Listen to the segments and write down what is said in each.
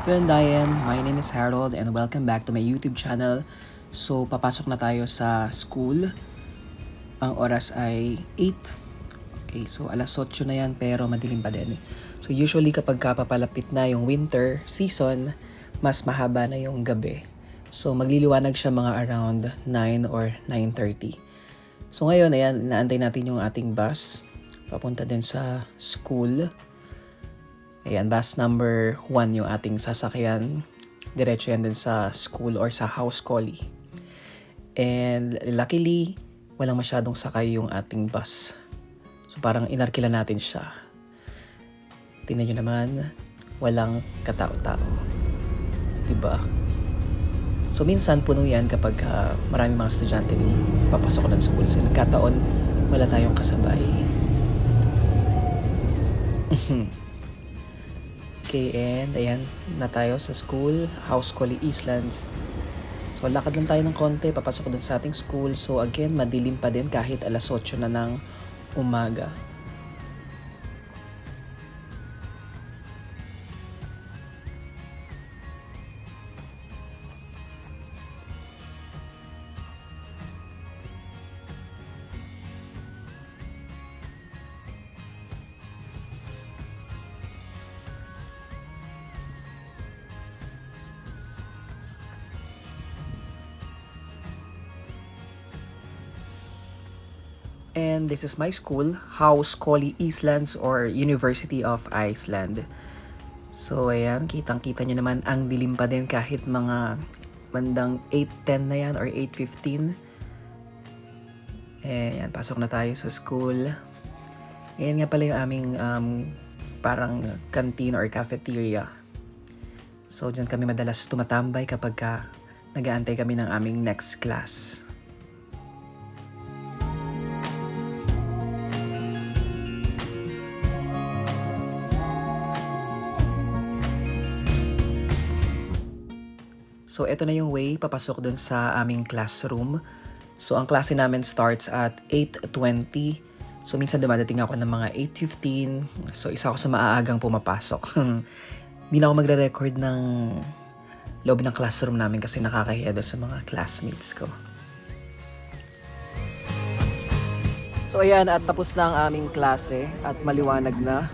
Diane. My name is Harold and welcome back to my YouTube channel. So, papasok na tayo sa school. Ang oras ay 8. Okay, so alas 8 na yan pero madilim pa din. So, usually kapag kapapalapit na yung winter season, mas mahaba na yung gabi. So, magliliwanag siya mga around 9 or 9.30. So, ngayon, ayan, inaantay natin yung ating bus. Papunta din sa school. Ayan, bus number 1 yung ating sasakyan. Diretso yan din sa school or sa house collie. And luckily, walang masyadong sakay yung ating bus. So parang inarkila natin siya. Tingnan nyo naman, walang katao-tao. Diba? So minsan puno yan kapag ah, marami mga estudyante ni papasok ng school. So nagkataon, wala tayong kasabay. Okay, and ayan na tayo sa school, House Collie Eastlands. So, lakad lang tayo ng konti, papasok dun sa ating school. So, again, madilim pa din kahit alas 8 na ng umaga. And this is my school, House Collie Eastlands or University of Iceland. So, ayan, kitang-kita nyo naman ang dilim pa din kahit mga bandang 8.10 na yan or 8.15. Eh, ayan, pasok na tayo sa school. Ayan nga pala yung aming um, parang canteen or cafeteria. So, dyan kami madalas tumatambay kapag ka nag-aantay kami ng aming next class. So, ito na yung way papasok dun sa aming classroom. So, ang klase namin starts at 8.20. So, minsan dumadating ako ng mga 8.15. So, isa ako sa maaagang pumapasok. Hindi na ako magre-record ng loob ng classroom namin kasi nakakahiya doon sa mga classmates ko. So, ayan. At tapos na ang aming klase at maliwanag na.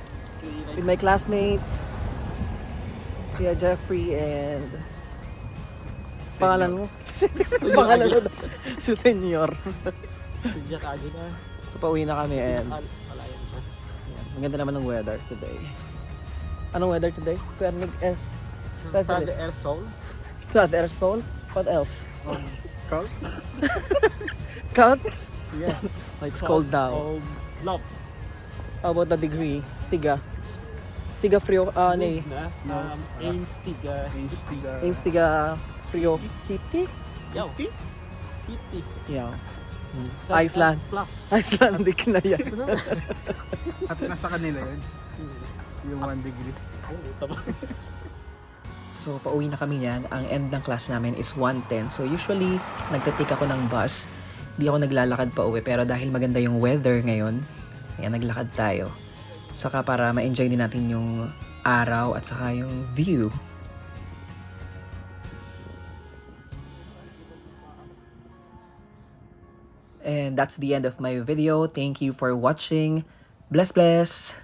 With my classmates, Kuya Jeffrey and Pangalan mo? Pangalan mo? si Senyor. Sige ka na. So, pauwi na kami and maganda naman ng weather today. Anong weather today? Fernig air. The air soul. Sad air soul? What else? Um, cold? Cold? Yeah. Oh, it's cold now. Cold. Love. How about the degree? Stiga. Stiga frio, ah, uh, nee. Na. Um, Ainstiga. Ainstiga. Instiga frio. Hiti? Yaw. Kitty. Yeah. Hmm. Iceland. Plus. Icelandic na yan. At nasa kanila yun. Yung 1 degree. Oo, tama. So, pauwi na kami yan. Ang end ng class namin is 1.10. So, usually, nagtatik ako ng bus. Hindi ako naglalakad pa uwi. Pero dahil maganda yung weather ngayon, kaya naglakad tayo. Saka para ma-enjoy din natin yung araw at saka yung view. And that's the end of my video. Thank you for watching. Bless, bless!